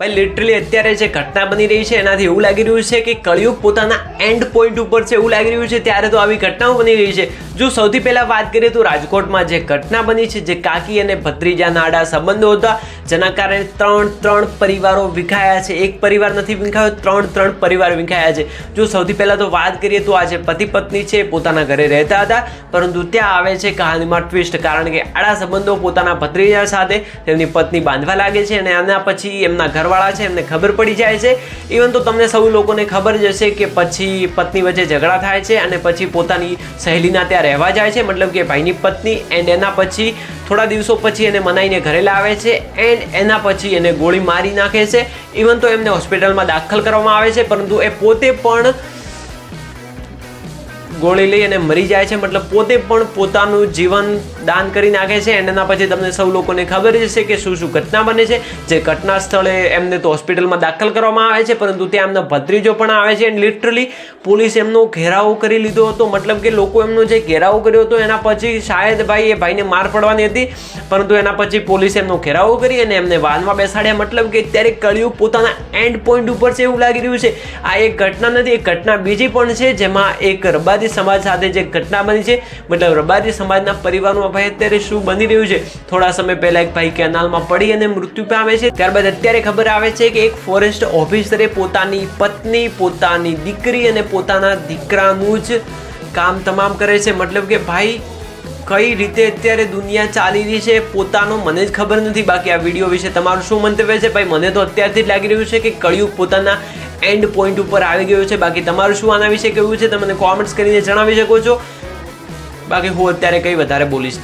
ભાઈ લિટરલી અત્યારે જે ઘટના બની રહી છે, એનાથી એવું લાગી રહ્યું છે કે કળિયુગ પોતાના એન્ડ પોઈન્ટ ઉપર છે એવું લાગી રહ્યું છે, ત્યારે તો આવી ઘટનાઓ બની રહી છે. જો સૌથી પહેલાં વાત કરીએ તો રાજકોટમાં જે ઘટના બની છે, જે કાકી અને ભત્રીજાના આડા સંબંધો હતા, જેના કારણે ત્રણ ત્રણ પરિવારો વિખાયા છે. એક પરિવાર નથી વિખાયો, ત્રણ ત્રણ પરિવાર વિખાયા છે. જો સૌથી પહેલાં તો વાત કરીએ તો આ જે પતિ પત્ની છે, પોતાના ઘરે રહેતા હતા, પરંતુ ત્યાં આવે છે કહાનીમાં ટ્વિસ્ટ કારણ કે આડા સંબંધો પોતાના ભત્રીજા સાથે તેમની પત્ની બાંધવા લાગે છે અને આના પછી એમના ઘરવાળા છે, એમને ખબર પડી જાય છે. ઇવન તો તમને સૌ લોકોને ખબર જ હશે કે પછી પત્ની વચ્ચે ઝઘડા થાય છે અને પછી પોતાની સહેલીના ત્યાં રહેવા જાય છે. મતલબ કે ભાઈની પત્ની એન્ડ એના પછી થોડા દિવસો પછી એને મનાઈને ઘરે લાવે છે એન્ડ એના પછી એને ગોળી મારી નાખે છે. ઇવન તો એમને હોસ્પિટલમાં દાખલ કરવામાં આવે છે, પરંતુ એ પોતે પણ ગોળી લઈ અને મરી જાય છે. મતલબ પોતે પણ પોતાનું જીવન દાન કરી નાખે છે. અને એના પછી તમને સૌ લોકોને ખબર જ છે કે શું શું ઘટના બને છે. જે ઘટના સ્થળે એમને તો હોસ્પિટલમાં દાખલ કરવામાં આવે છે. પરંતુ ત્યાં એમનો ભત્રીજો પણ આવે છે. એન્ડ લિટરલી પોલીસ એમનો ઘેરાવો કરી લીધો હતો. મતલબ કે લોકો એમનો જે ઘેરાવો કર્યો હતો, એના પછી શાયદ ભાઈ એ ભાઈને માર પડવાની હતી. પરંતુ એના પછી પોલીસે એમનો ઘેરાવો કરી અને એમને વાનમાં બેસાડ્યા. મતલબ કે અત્યારે કળિયુગ પોતાના એન્ડ પોઈન્ટ ઉપર છે એવું લાગી રહ્યું છે. આ એક ઘટના નથી એક ઘટના બીજી પણ છે, જેમાં એક રબારી સમાજ સાથે જે ઘટના બની છે, મતલબ રબારી સમાજના પરિવારમાં ભાઈ અત્યારે શું બની રહ્યું છે, થોડા સમય પહેલા એક ભાઈ કેનાલમાં પડી અને મૃત્યુ પામે છે. ત્યારબાદ અત્યારે ખબર આવે છે કે એક ફોરેસ્ટ ઓફિસરે પોતાની પત્ની, પોતાની દીકરી અને પોતાના દીકરાનું જ કામ તમામ કરે છે. મતલબ કે ભાઈ, કઈ રીતે અત્યારે દુનિયા ચાલી રહી છે પોતાનો મને જ ખબર નથી. બાકી આ વીડિયો વિશે તમારું શું મંતવ્ય છે? ભાઈ, મને તો અત્યારથી જ લાગી રહ્યું છે કે કળિયુગ પોતાના એન્ડ પોઈન્ટ ઉપર આવી ગયો છે. બાકી તમારું શું આના વિશે કહેવું છે, તમે મને કોમેન્ટ્સ કરીને જણાવી શકો છો. બાકી હું અત્યારે કંઈ વધારે બોલીશ